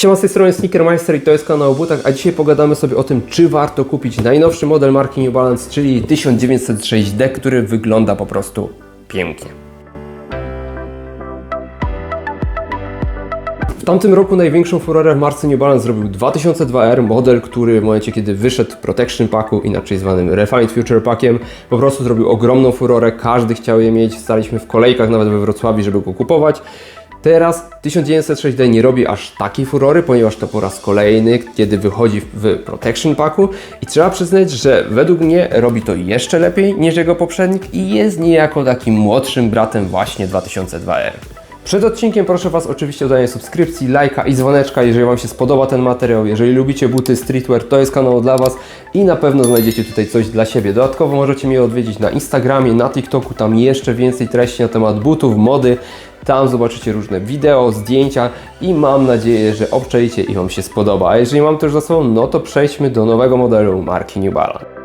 Siema, z tej strony Sneakermeister i to jest kanał o butach, a dzisiaj pogadamy sobie o tym, czy warto kupić najnowszy model marki New Balance, czyli 1906D, który wygląda po prostu pięknie. W tamtym roku największą furorę w marce New Balance zrobił 2002R, model, który w momencie kiedy wyszedł w Protection Packu, inaczej zwanym Refined Future Packiem, po prostu zrobił ogromną furorę, każdy chciał je mieć, staliśmy w kolejkach nawet we Wrocławiu, żeby go kupować. Teraz 1906D nie robi aż takiej furory, ponieważ to po raz kolejny, kiedy wychodzi w Protection Packu i trzeba przyznać, że według mnie robi to jeszcze lepiej niż jego poprzednik i jest niejako takim młodszym bratem właśnie 2002R. Przed odcinkiem proszę Was oczywiście o danie subskrypcji, lajka i dzwoneczka, jeżeli Wam się spodoba ten materiał. Jeżeli lubicie buty streetwear, to jest kanał dla Was i na pewno znajdziecie tutaj coś dla siebie. Dodatkowo możecie mnie odwiedzić na Instagramie, na TikToku, tam jeszcze więcej treści na temat butów, mody. Tam zobaczycie różne wideo, zdjęcia i mam nadzieję, że obczajcie i Wam się spodoba. A jeżeli mam to już za sobą, no to przejdźmy do nowego modelu marki New Balance.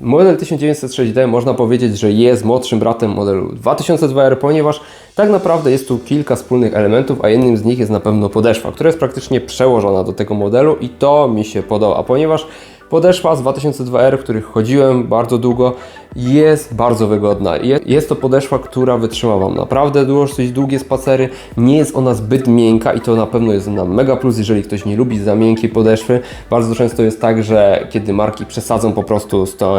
Model 1906D można powiedzieć, że jest młodszym bratem modelu 2002R, ponieważ tak naprawdę jest tu kilka wspólnych elementów, a jednym z nich jest na pewno podeszwa, która jest praktycznie przełożona do tego modelu i to mi się podoba, ponieważ podeszwa z 2002R, w których chodziłem bardzo długo, jest bardzo wygodna. Jest to podeszwa, która wytrzyma Wam naprawdę dosyć długie spacery. Nie jest ona zbyt miękka i to na pewno jest na mega plus, jeżeli ktoś nie lubi za miękkiej podeszwy. Bardzo często jest tak, że kiedy marki przesadzą po prostu z tą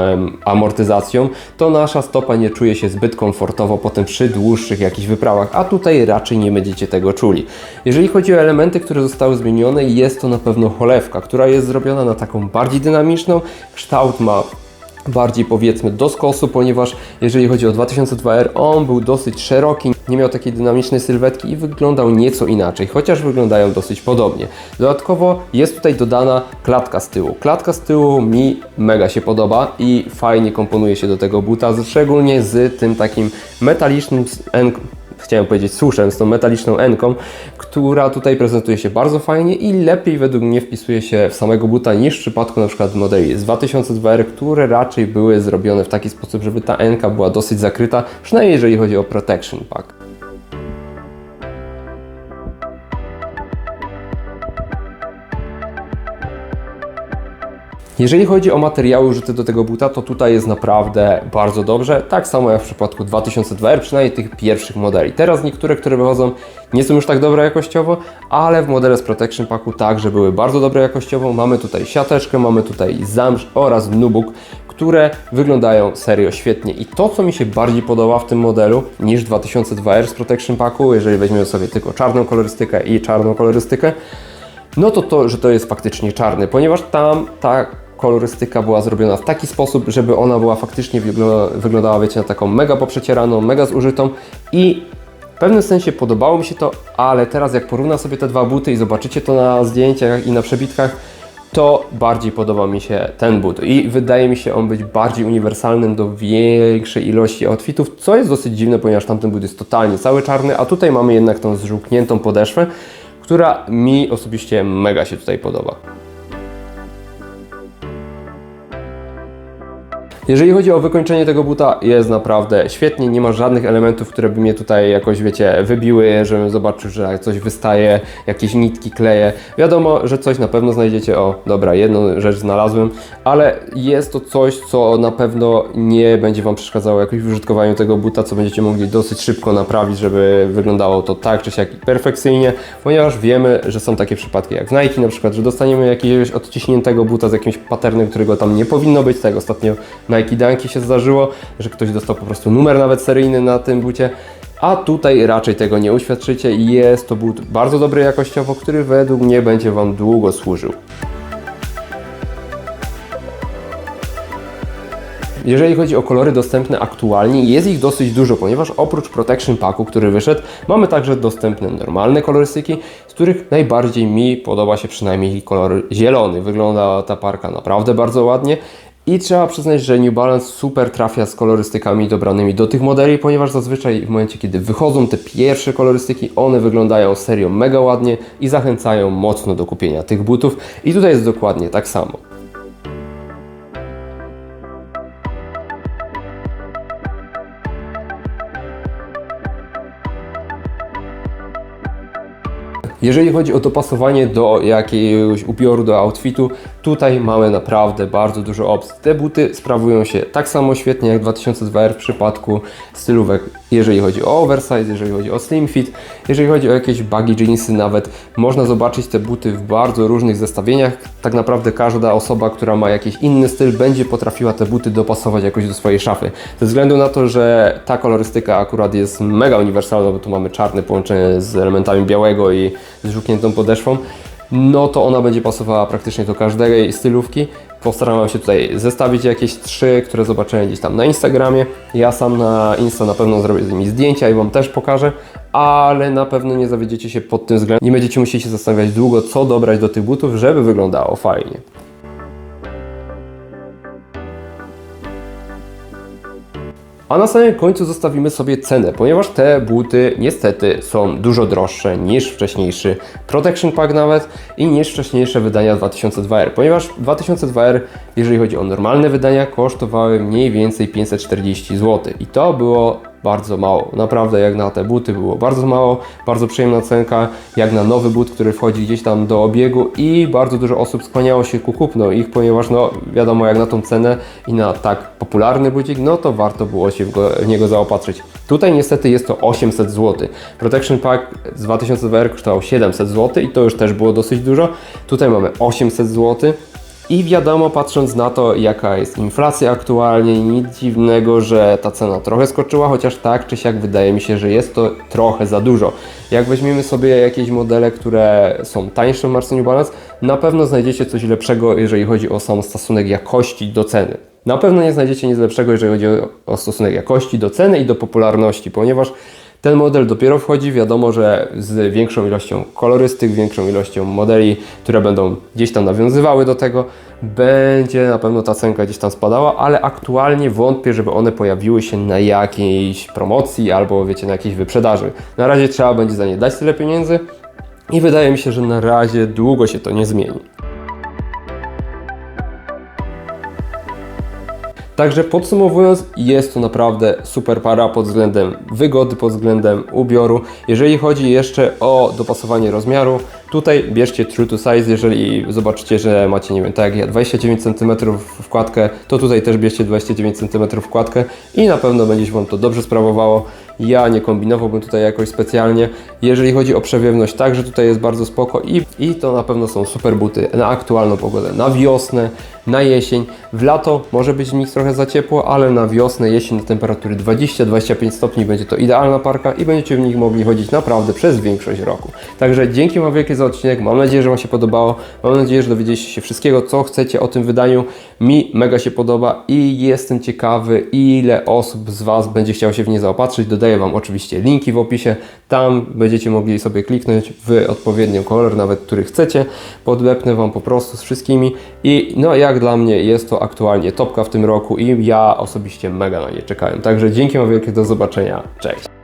amortyzacją, to nasza stopa nie czuje się zbyt komfortowo potem przy dłuższych jakichś wyprawach, a tutaj raczej nie będziecie tego czuli. Jeżeli chodzi o elementy, które zostały zmienione, jest to na pewno cholewka, która jest zrobiona na taką bardziej dynamiczną. Kształt ma bardziej powiedzmy do skosu, ponieważ jeżeli chodzi o 2002R, on był dosyć szeroki, nie miał takiej dynamicznej sylwetki i wyglądał nieco inaczej, chociaż wyglądają dosyć podobnie. Dodatkowo jest tutaj dodana klatka z tyłu. Klatka z tyłu mi mega się podoba i fajnie komponuje się do tego buta, szczególnie z tym takim metalicznym chciałem powiedzieć suszem, z tą metaliczną enką, która tutaj prezentuje się bardzo fajnie i lepiej według mnie wpisuje się w samego buta niż w przypadku na przykład modeli z 2002R, które raczej były zrobione w taki sposób, żeby ta enka była dosyć zakryta, przynajmniej jeżeli chodzi o protection pack. Jeżeli chodzi o materiały użyte do tego buta, to tutaj jest naprawdę bardzo dobrze. Tak samo jak w przypadku 2002R, przynajmniej tych pierwszych modeli. Teraz niektóre, które wychodzą, nie są już tak dobre jakościowo, ale w modele z Protection Packu także były bardzo dobre jakościowo. Mamy tutaj siateczkę, mamy tutaj zamrz oraz nubuk, które wyglądają serio świetnie. I to, co mi się bardziej podoba w tym modelu niż 2002R z Protection Packu, jeżeli weźmiemy sobie tylko czarną kolorystykę i czarną kolorystykę, no to to, że to jest faktycznie czarny, ponieważ tam ta kolorystyka była zrobiona w taki sposób, żeby ona była faktycznie wyglądała, wiecie, na taką mega poprzecieraną, mega zużytą i w pewnym sensie podobało mi się to, ale teraz jak porównam sobie te dwa buty i zobaczycie to na zdjęciach i na przebitkach, to bardziej podoba mi się ten but i wydaje mi się on być bardziej uniwersalnym do większej ilości outfitów, co jest dosyć dziwne, ponieważ tamten but jest totalnie cały czarny, a tutaj mamy jednak tą zżółkniętą podeszwę, która mi osobiście mega się tutaj podoba. Jeżeli chodzi o wykończenie tego buta, jest naprawdę świetnie, nie ma żadnych elementów, które by mnie tutaj jakoś, wiecie, wybiły, żebym zobaczył, że coś wystaje, jakieś nitki kleje. Wiadomo, że coś na pewno znajdziecie, o dobra, jedną rzecz znalazłem, ale jest to coś, co na pewno nie będzie Wam przeszkadzało jakoś w użytkowaniu tego buta, co będziecie mogli dosyć szybko naprawić, żeby wyglądało to tak czy siak perfekcyjnie, ponieważ wiemy, że są takie przypadki jak Nike na przykład, że dostaniemy jakiegoś odciśniętego buta z jakimś patternem, którego tam nie powinno być, tak ostatnio Nike Danki się zdarzyło, że ktoś dostał po prostu numer nawet seryjny na tym bucie, a tutaj raczej tego nie uświadczycie i jest to but bardzo dobry jakościowo, który według mnie będzie Wam długo służył. Jeżeli chodzi o kolory dostępne aktualnie, jest ich dosyć dużo, ponieważ oprócz Protection Packu, który wyszedł, mamy także dostępne normalne kolorystyki, z których najbardziej mi podoba się przynajmniej kolor zielony. Wygląda ta parka naprawdę bardzo ładnie i trzeba przyznać, że New Balance super trafia z kolorystykami dobranymi do tych modeli, ponieważ zazwyczaj w momencie, kiedy wychodzą te pierwsze kolorystyki, one wyglądają serio mega ładnie i zachęcają mocno do kupienia tych butów. I tutaj jest dokładnie tak samo. Jeżeli chodzi o dopasowanie do jakiegoś ubioru, do outfitu, tutaj mamy naprawdę bardzo dużo opcji. Te buty sprawują się tak samo świetnie jak 2002R w przypadku stylówek, jeżeli chodzi o oversize, jeżeli chodzi o slim fit, jeżeli chodzi o jakieś baggy jeansy nawet. Można zobaczyć te buty w bardzo różnych zestawieniach. Tak naprawdę każda osoba, która ma jakiś inny styl, będzie potrafiła te buty dopasować jakoś do swojej szafy. Ze względu na to, że ta kolorystyka akurat jest mega uniwersalna, bo tu mamy czarne połączenie z elementami białego i z żółkniętą podeszwą, no to ona będzie pasowała praktycznie do każdej stylówki. Postarałem się tutaj zestawić jakieś trzy, które zobaczyłem gdzieś tam na Instagramie. Ja sam na Insta na pewno zrobię z nimi zdjęcia i Wam też pokażę, ale na pewno nie zawiedziecie się pod tym względem. Nie będziecie musieli się zastanawiać długo, co dobrać do tych butów, żeby wyglądało fajnie. A na samym końcu zostawimy sobie cenę, ponieważ te buty niestety są dużo droższe niż wcześniejszy Protection Pack nawet i niż wcześniejsze wydania 2002R, ponieważ 2002R, jeżeli chodzi o normalne wydania, kosztowały mniej więcej 540 zł i to było bardzo mało. Naprawdę jak na te buty było bardzo mało, bardzo przyjemna cenka, jak na nowy but, który wchodzi gdzieś tam do obiegu i bardzo dużo osób skłaniało się ku kupno ich, ponieważ no wiadomo jak na tą cenę i na tak popularny bucik, no to warto było się w, go, w niego zaopatrzyć. Tutaj niestety jest to 800 zł. Protection Pack z 2002R kosztował 700 zł i to już też było dosyć dużo. Tutaj mamy 800 zł. I wiadomo, patrząc na to, jaka jest inflacja aktualnie, nic dziwnego, że ta cena trochę skoczyła, chociaż tak czy siak wydaje mi się, że jest to trochę za dużo. Jak weźmiemy sobie jakieś modele, które są tańsze w Marcin Balance, na pewno znajdziecie coś lepszego, jeżeli chodzi o sam stosunek jakości do ceny. Na pewno nie znajdziecie nic lepszego, jeżeli chodzi o stosunek jakości do ceny i do popularności, ponieważ ten model dopiero wchodzi, wiadomo, że z większą ilością kolorystyk, większą ilością modeli, które będą gdzieś tam nawiązywały do tego, będzie na pewno ta cenka gdzieś tam spadała, ale aktualnie wątpię, żeby one pojawiły się na jakiejś promocji albo wiecie, na jakiejś wyprzedaży. Na razie trzeba będzie za nie dać tyle pieniędzy i wydaje mi się, że na razie długo się to nie zmieni. Także podsumowując, jest to naprawdę super para pod względem wygody, pod względem ubioru. Jeżeli chodzi jeszcze o dopasowanie rozmiaru, tutaj bierzcie true to size, jeżeli zobaczycie, że macie, nie wiem, tak jak ja 29 cm wkładkę, to tutaj też bierzcie 29 cm wkładkę i na pewno będzie się Wam to dobrze sprawowało. Ja nie kombinowałbym tutaj jakoś specjalnie. Jeżeli chodzi o przewiewność, także tutaj jest bardzo spoko i, i to na pewno są super buty na aktualną pogodę, na wiosnę, na jesień. W lato może być w nich trochę za ciepło, ale na wiosnę, jesień na temperatury 20-25 stopni będzie to idealna parka i będziecie w nich mogli chodzić naprawdę przez większość roku. Także dzięki Wam wielkie za odcinek. Mam nadzieję, że Wam się podobało. Mam nadzieję, że dowiedzieliście się wszystkiego, co chcecie o tym wydaniu. Mi mega się podoba i jestem ciekawy, ile osób z Was będzie chciało się w nie zaopatrzyć. Dodaję Wam oczywiście linki w opisie. Tam będziecie mogli sobie kliknąć w odpowiedni kolor, nawet który chcecie. Podwepnę Wam po prostu z wszystkimi. I no jak dla mnie jest to aktualnie topka w tym roku i ja osobiście mega na nie czekałem. Także dzięki Wam wielkie, do zobaczenia. Cześć!